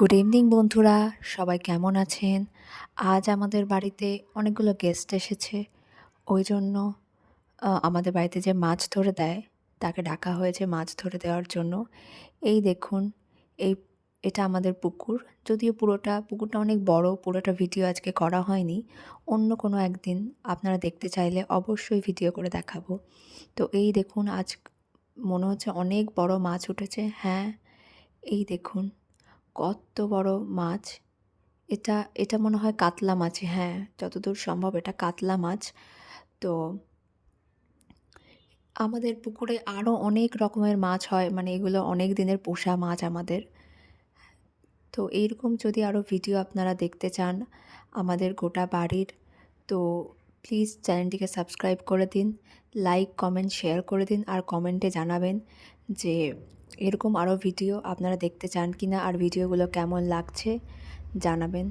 Good evening বন্ধুরা। সবাই কেমন আছেন? আজ আমাদের বাড়িতে অনেকগুলো গেস্ট এসেছে। ওই জন্য আমাদের বাড়িতে যে মাছ ধরে দেয়, তাকে ডাকা হয়েছে মাছ ধরে দেওয়ার জন্য। এই দেখুন, এই, এটা আমাদের পুকুর। যদিও পুরোটা, পুকুরটা অনেক বড়, পুরোটা ভিডিও আজকে করা হয়নি। অন্য কোনো একদিন আপনারা দেখতে চাইলে অবশ্যই ভিডিও করে দেখাবো। তো এই দেখুন, আজ মনে হচ্ছে অনেক বড় মাছ উঠেছে। হ্যাঁ এই দেখুন। কত বড় মাছ? এটা এটা মনে হয় কাতলা মাছ হ্যাঁ যতদূর সম্ভব এটা কাতলা মাছ। তো আমাদের পুকুরে আরও অনেক রকমের মাছ হয় মানে এগুলো অনেক দিনের পোষা মাছ আমাদের। তো এইরকম যদি আরও ভিডিও আপনারা দেখতে চান আমাদের গোটা বাড়ির, তো প্লিজ চ্যানেলটিকে সাবস্ক্রাইব করে দিন লাইক কমেন্ট শেয়ার করে দিন, আর কমেন্টে জানাবেন যে এরকম আরও ভিডিও আপনারা দেখতে চান কিনা আর ভিডিওগুলো কেমন লাগছে জানাবেন।